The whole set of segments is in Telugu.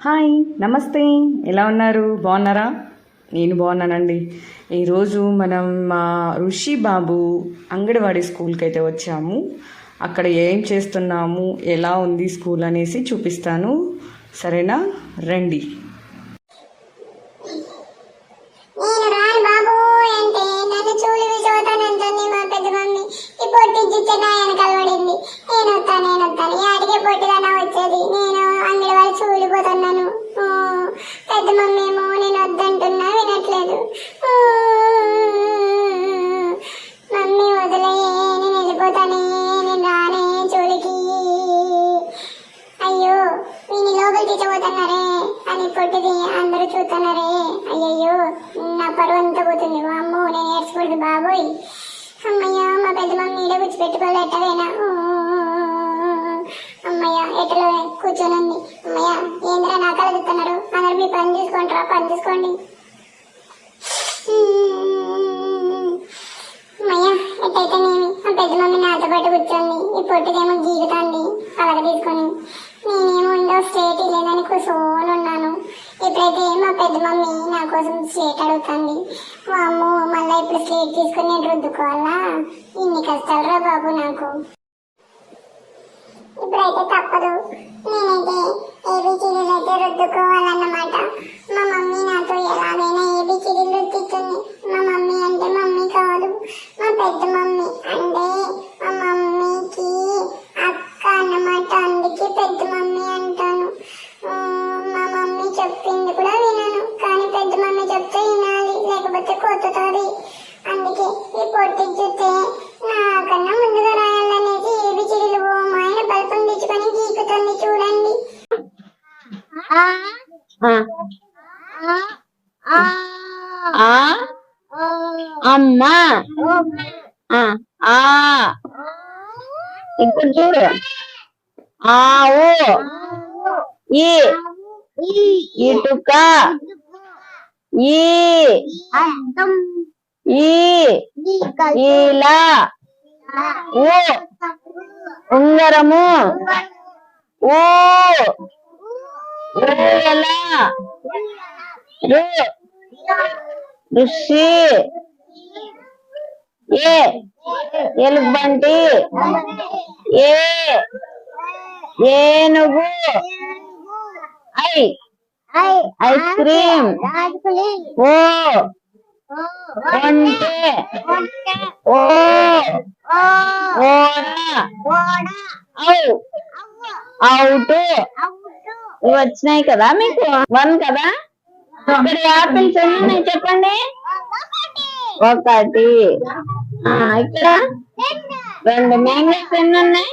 హాయ్ నమస్తే. ఎలా ఉన్నారు? బాగున్నారా? నేను బాగున్నానండి. ఈరోజు మనం మా ఋషి బాబు అంగడివాడి స్కూల్కి అయితే వచ్చాము. అక్కడ ఏం చేస్తున్నాము? ఎలా ఉంది స్కూల్ అనేసి చూపిస్తాను. సరేనా? రండి. పొట్టి జిచ్చట వెనకాల పడింది నేను వస్తా నేను వస్తాను యాటికే పొట్టిదానా వచ్చేది. నేను అంగడి వాళ్ళు చూలిపోతున్నాను. పెద్ద మమ్మీ ఏమో నేను వద్దంటున్నా వినట్లేదు. మమ్మీ వదిలే నేను వెళ్ళిపోతానే నేను రానే చూలికి. అయ్యో వీని లోపల తీసుకోబోతున్నారే అని పొట్టిది అందరూ చూస్తున్నారే. అయ్యయ్యో నా పరువు అంతా పోతుంది. అమ్మో నేను ఏడ్చకూడదు బాబోయ్. అమ్మయ్య పెద్ద మమ్మీ ఈడ కూర్చి పెట్టుకోవాలి ఎట్టవేనా అమ్మయ్య ఎట్లా కూర్చొని ఉంది అమ్మయ్య ఏంద్రా నా కళ చూస్తున్నారు అందరు మీ పని తీసుకుంటారా పని తీసుకోండి అమ్మయ్య ఎట్టయితేనేమి? ఆ పెద్ద మమ్మీ నాతో పాటు కూర్చోండి ఈ పొట్టుదేమో గీగుతాంది పలక తీసుకొని నేనేమో ఇందో స్టేట్ లేదని కూర్చోని ఉన్నాను. ఇప్పుడైతే మా పెద్ద మమ్మీ నా కోసం స్లేట్ అడుగుతుంది. అమ్మో మళ్ళీ ఇప్పుడు స్లేట్ తీసుకుని నేను రుద్దుకోవాలా? ఇన్ని కష్టాలు రా బాబు నాకు. ఇప్పుడైతే తప్పదు. నేనైతే ఏబిసిడీలు అయితే రుద్దుకోవాలన్నమాట. మా మమ్మీ నాతో ఎలాగైనా ఏబిసిడీలు రుద్దిస్తుంది మా మమ్మీ అంటే మమ్మీ కాదు మా పెద్ద మమ్మీ. అంటే ఆ? అమ్మ. ఆ. ఇక్కడ చూడు. ఆవు ఈ. ఇటుక. ఈ. ఉంగరము. రు ఋషి ఏ ఎలుగుబంటి ఏ ఏనుగు ఐ ఐస్ క్రీమ్ ఓ ఒంటె ఓ ఓడ ఔ అవుట్ వచ్చినాయి కదా మీకు? వన్ కదా? ఇక్కడ యాపిల్స్ ఎన్ని ఉన్నాయి చెప్పండి. ఒకటి. ఆ, ఇక్కడ? రెండు మ్యాంగోస్ ఎన్ని ఉన్నాయి.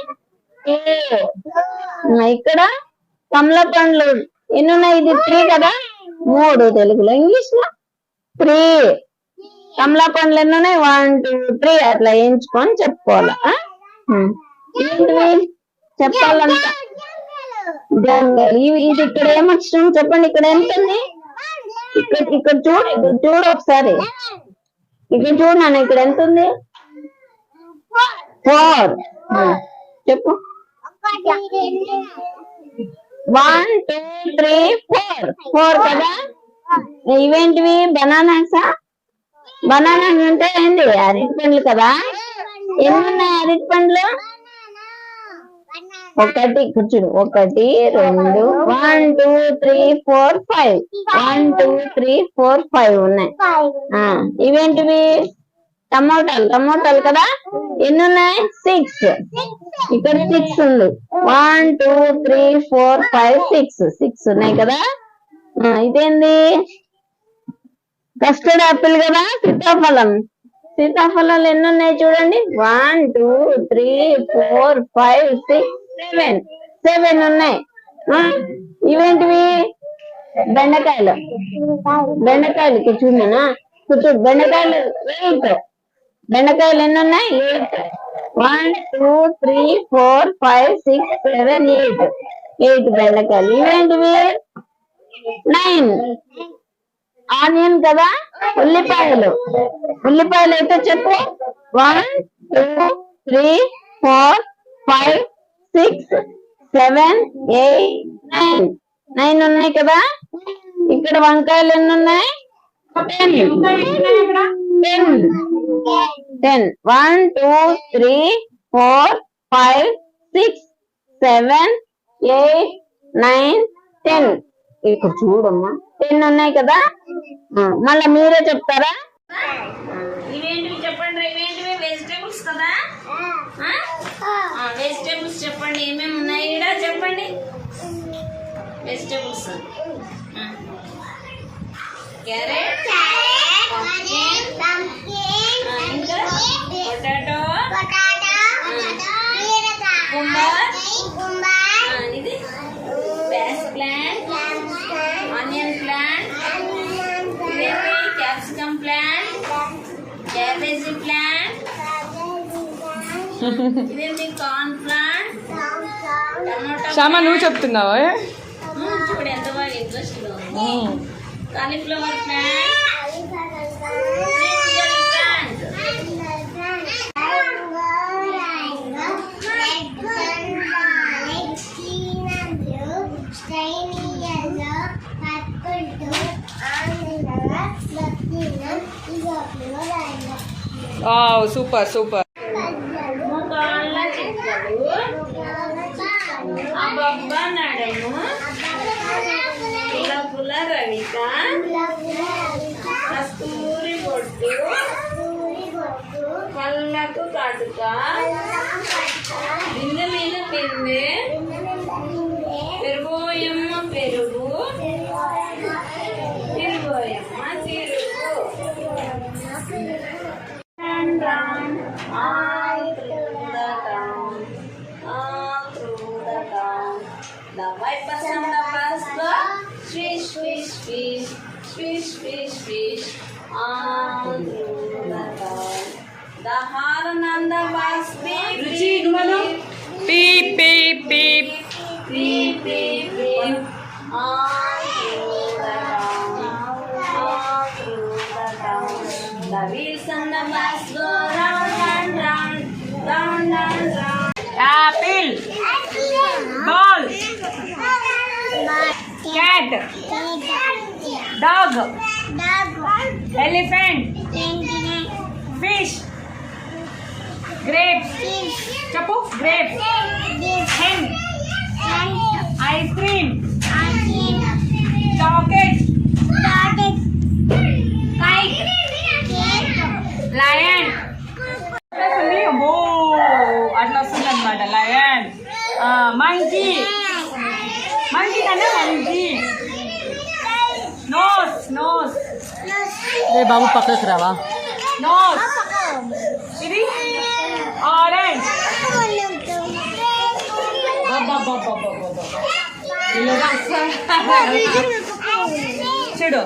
ఇక్కడ? కమల పండ్లు ఎన్ని ఉన్నాయి? ఇది త్రీ కదా? మూడు. తెలుగులో ఇంగ్లీష్లో త్రీ కమలా పండ్లు ఎన్ని ఉన్నాయి? వన్ టూ త్రీ అట్లా వేయించుకొని చెప్పుకోవాలి. ఏంటి చెప్పాలంట. ఇది ఇక్కడ ఏమొచ్చిన చెప్పండి ఇక్కడ ఎంత ఉంది? ఇక్కడ ఇక్కడ చూడు చూడు ఒకసారి. ఇక్కడ చూడు నాన్న ఇక్కడ ఎంత ఉంది? ఫోర్. చెప్పు. One two three four. Four కదా? ఇవేంటివి? బనానాసా? బనానాస్ అంటే ఏంటి అరటి పండ్లు కదా? ఎన్ని ఉన్నాయి అరటి పండ్లు ఒకటి కూర్చుడు ఒకటి రెండు one two three four five one two three four five ఉన్నాయి. ఆ ఇవేంటివి? టమోటాలు. టమోటాలు కదా? ఎన్ని ఉన్నాయి? సిక్స్ ఇక్కడ సిక్స్ ఉంది. One two three four five six six ఉన్నాయి కదా? ఇదేంది? కస్టర్డ్ ఆపిల్ కదా? సీతాఫలం. సీతాఫలాలు ఎన్ని ఉన్నాయి చూడండి. One two three four five six seven seven ఉన్నాయి. ఆ, ఇవేంటివి? బెండకాయలు. బెండకాయలకి చూడనా? కూర్చో. బెండకాయలు ఎయిట్ బెండకాయలు ఎన్ని ఉన్నాయి? Eight one two three four five six seven eight eight బెండకాయలు. ఇవేంటివి? నైన్ ఆనియన్ కదా? ఉల్లిపాయలు. ఉల్లిపాయలు అయితే చెప్పు. One two three four five six seven eight nine. Nine ఉన్నాయి కదా? ఇక్కడ వంకాయలు ఎన్ని ఉన్నాయి? Ten. Ten ten one two three four five six seven eight nine ten. ఇక్కడ చూడమ్మా. టెన్ ఉన్నాయి కదా? మళ్ళా మీరే చెప్తారా? ఇవేంటివి చెప్పండి? ఇవేంటివి? వెజిటేబుల్స్ కదా? చెప్పండి ఏమేమి ఉన్నాయి? ఇక్కడ చెప్పండి. వెజిటేబుల్స్ క్యారెట్ ఇంకా పొటాటో ఇది బ్యాస్ plant onion plant capsicum plant cabbage plant ఇదేంటి కార్న్ శ్యామ నువ్వు చెప్తున్నావా ఇప్పుడు ఎంత రవిక కస్తూరి బొట్టు. కళ్ళకు కాటుక బిందె మీద బిందె Swish. The the bass beep. Ruchi, Gumano. Beep, beep, beep. Beep, beep, beep. On the town. On through go round and round. Round and round. Apple. Ball. Cat. Dog. Elephant fish grapes చెప్పు grapes hen ice cream jacket kite lion అబ్బో అట్లా వస్తుంది అనమాట లయన్ మంకీ మంకీ కన్నా మంకీ నోస్ నోస్ ఏ బాబు పక్కకు రావా నోస్ ఇది ఆరెంజ్ చూడు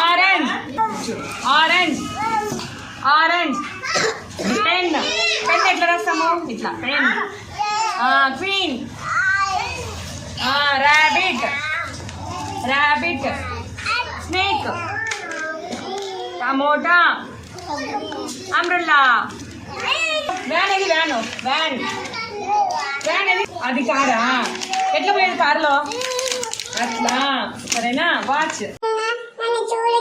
orange orange orange pen pen ఎట్లా రాస్తాము? ఇట్లా. Pen queen rabbit rabbit snake tomato umbrella van ఇది వ్యాను వ్యాన్ వ్యాన్ ఇది. అది కారా ఎట్లా పోయేది కారులో? అట్లా. సరేనా? వాచ్ చూడ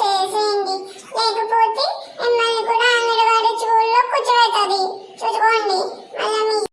చేసేయండి. లేకపోతే మిమ్మల్ని కూడా అంగన్వాడీ చూడలో కూర్చోబెట్టది చూసుకోండి.